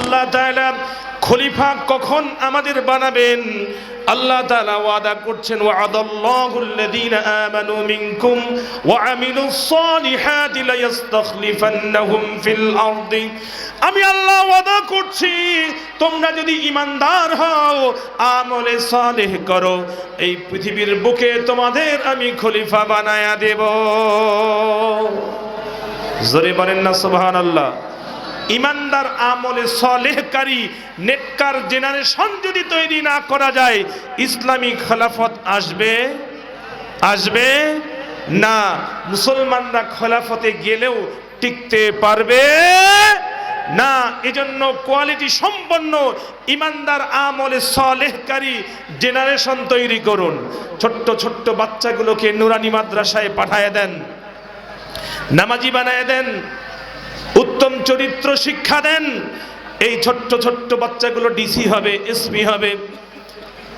আল্লাহ তাআলা খলিফা কখন আমাদের বানাবেন? আল্লাহ তাআলা ওয়াদা করছেন ওয়াদাল্লাহুল্লাযীনা আমানু মিনকুম ওয়া আমিলুস সালিহাতি লায়াস্তাখলিফান্নাহুম ফিল আরদি। আমি আল্লাহ ওয়াদা করছি, তোমরা যদি ইমানদার হও, আমলে সালেহ করো। এই পৃথিবীর বুকে তোমাদের আমি খলিফা বানায়া দেব। জোরে বলেন না, সুবহানাল্লাহ। ইমানদার আমলে সলেহকারী নেককার জেনারেশন যদি তৈরি না করা যায়, ইসলামী খেলাফত আসবে? আসবে? না, মুসলমানরা খেলাফতে গেলেও টিকতে পারবে? না, এজন্য কোয়ালিটি সম্পন্ন ইমানদার আমলে সলেহকারী জেনারেশন তৈরি করুন। ছোট্ট ছোট্ট বাচ্চাগুলোকে নুরানি মাদ্রাসায় পাঠায় দেন, নামাজি বানায় দেন উত্তম চরিত্র শিক্ষা দেন। এই ছোট্ট ছোট্ট বাচ্চাগুলো ডিসি হবে এসপি হবে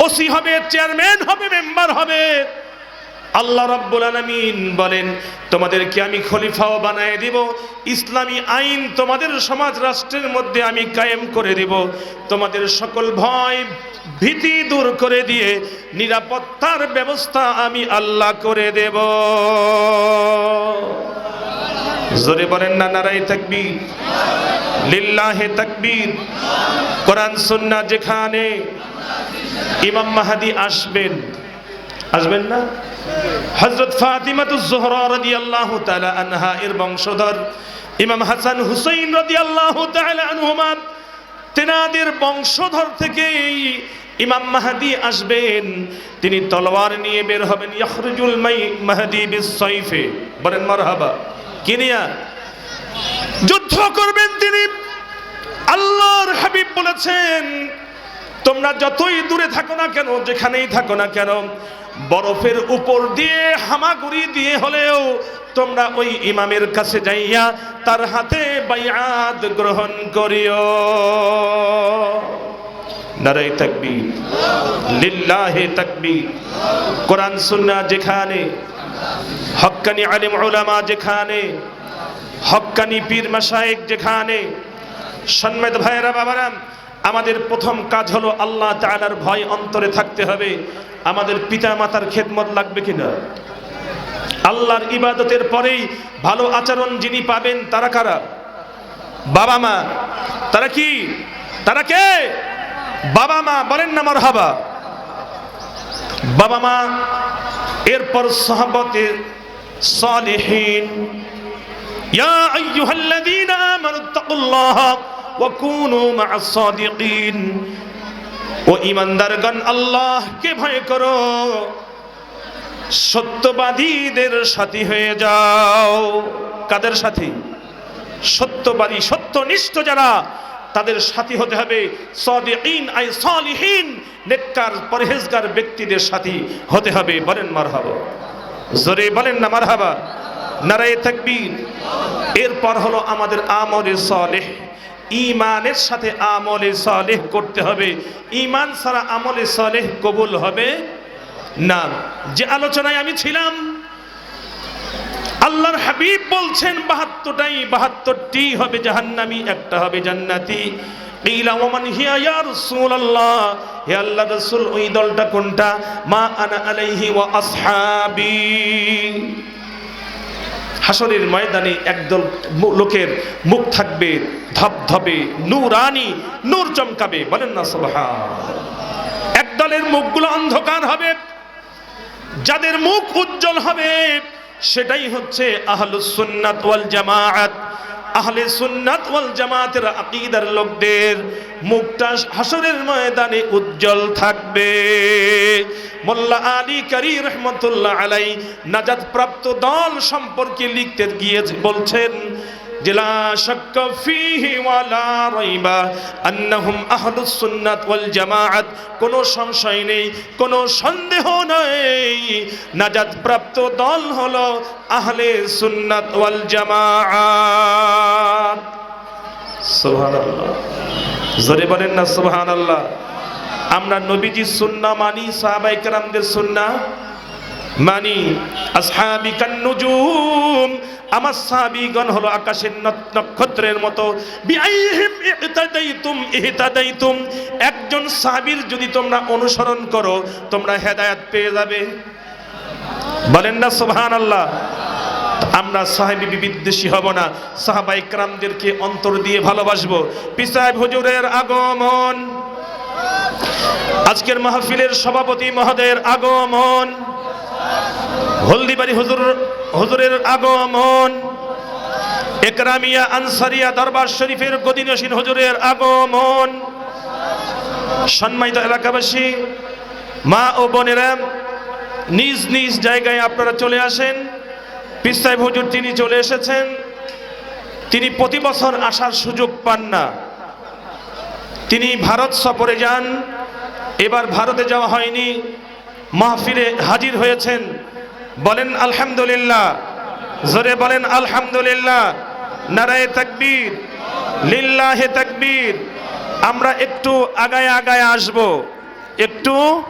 ওসি হবে চেয়ারম্যান হবে মেম্বার হবে। আল্লাহ রাব্বুল আলামিন বলেন, তোমাদেরকে আমি খলিফাও বানায় দিব, ইসলামী আইন তোমাদের সমাজ রাষ্ট্রের মধ্যে আমি কায়েম করে দিব। তোমাদের সকল ভয়, ভীতি দূর করে দিয়ে নিরাপত্তার ব্যবস্থা আমি আল্লাহ করে দেব। জোরে বলেন না নারাই তাকবীর। লিল্লাহে তাকবীর। কোরআন সুন্নাহ যেখানে ইমাম মাহাদি আসবেন। আসবেন না? হযরত ফাতিমাতুজ জোহরা রাদিয়াল্লাহু তাআলা আনহা, এর বংশধর ইমাম হাসান হুসাইন রাদিয়াল্লাহু তাআলা আনহুমা, তেনাদের বংশধর থেকেই ইমাম মাহাদি আসবেন। তিনি তলোয়ার নিয়ে বের হবেন, ইয়াখরুজুল মাই, মাহাদি বিস-সাইফে। বলেন, মারহাবা। কিনিয়া যুদ্ধ করবেন তিনি। আল্লাহর হাবিব বলেছেন, তোমরা যতই দূরে থাকো না কেন, যেখানেই থাকো না কেন, বরফের উপর দিয়ে হামাগুড়ি দিয়ে হলেও তোমরা ওই ইমামের কাছে যাইয়া তার হাতে বাইয়াত গ্রহণ করিও। নারাই তাকবীর। লিল্লাহে তাকবীর। কোরআন, সুন্নাহ যেখানে হক্কানি আলিম উলামা যেখানে হক্কানি পীর মাসায়েক যেখানে, সন্মেত ভাইয়েরা বাবারা, আমাদের প্রথম কাজ হলো আল্লাহ তাআলার ভয় অন্তরে থাকতে হবে। আমাদের পিতা মাতার খেদমত লাগবে কিনা? আল্লাহর ইবাদতের পরেই ভালো আচরণ যিনি পাবেন, তারা কারা? বাবা মা, তারা কি? তারা কে? বাবা মা, বলেন না আমার হাবা বাবা মা এরপর সাহাবতের সালেহীন, ইয়া আইয়ুহাল্লাযীনা আমানু তাকুল্লাহা ওয়া কুনু মা'আস সাদিকিন। ও ঈমানদারগণ, আল্লাহকে ভয় করো, সত্যবাদীদের সাথী হয়ে যাও। কাদের সাথী? সত্যবাদী, সত্যনিষ্ঠ যারা তাদের সাথী হতে হবে। আই নেককার, পরহেজগার ব্যক্তিদের সাথী হতে হবে। বলেন মারহাবা। জোরে বলেন না মারহাবা। নারায়ে তাকবীর। এরপর হলো আমাদের আমলে সলেহ। ইমানের সাথে আমলে সলেহ করতে হবে। ইমান ছাড়া আমলে সলেহ কবুল হবে না। যে আলোচনায় আমি ছিলাম আল্লাহর হাবিব বলছেন, বাহাত্তরটাই বাহাত্তরটি হবে জাহান্নামি, একটা হবে জান্নাতি। ওই দলটা কোনটা? মা আনা আলাইহি ওয়া আসহাবি। হাসরের ময়দানে একদল লোকের মুখ থাকবে ধবধবে নূরানি, নূর চমকাবে। বলেন না সুবহান একদলের মুখগুলো অন্ধকার হবে, যাদের মুখ উজ্জ্বল হবে সেটাই হচ্ছে আহল সুন্নাত ওয়াল জামাআত। আহলে সুন্নাত ওয়াল জামাতের আকীদার লোকদের মুখটা হাসরের ময়দানে উজ্জ্বল থাকবে। মোল্লা আলী কারি রহমতুল্লাহ আলাই নাজাত প্রাপ্ত দল সম্পর্কে লিখতে গিয়ে বলছেন জামাআত। কোনো সংশয় নেই, কোনো সন্দেহ নেই। নাজাত প্রাপ্ত দল হলো আহলে সুন্নাত ওয়াল সুবহানাল্লাহ। জোরে বলেন না সুবহানাল্লাহ। আমরা নবীজি সুন্না মানি কেরামদের সুন্না মানি। আসহাবি কান্নুজুম আমার সাহাবীগণ হলো আকাশের নক্ষত্রের মতো। একজন সাহাবীর যদি তোমরা অনুসরণ করো, তোমরা হেদায়েত পেয়ে যাবে। বলেন না, সুবহানাল্লাহ। আমরা সাহেবী বিদ্বেষী হব না। সাহাবা ইকরামদেরকে অন্তর দিয়ে ভালোবাসবো। পিসাব হুজুরের আগমন। আজকের মাহফিলের সভাপতি মহোদয়ের আগমন। হলদিবাড়ি হুজুর, হুজুরের আগমন। একরামিয়া আনসারিয়া দরবার শরীফের গদিনসীন হুজুরের আগমন। সম্মানিত এলাকাবাসী, মা ও বোনেরা, নিজ নিজ জায়গায় আপনারা চলে আসেন। পিস্তাই হুজুর তিনি চলে এসেছেন। তিনি প্রতি বছর আসার সুযোগ পান না। তিনি ভারত সফরে যান। এবার ভারতে যাওয়া হয়নি। মাহফিলে হাজির হয়েছেন। বলেন আলহামদুলিল্লাহ। জোরে বলেন আলহামদুলিল্লাহ। নারায়ে তাকবীর, লিল্লাহে তাকবীর। আমরা একটু আগায় আগায় আসব। একটু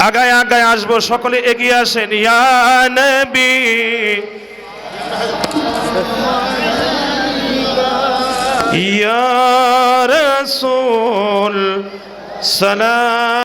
আগায় আগায় আসব। সকলে এগিয়ে আসেন। ইয়া নবী। ইয়া রাসূল সালাম।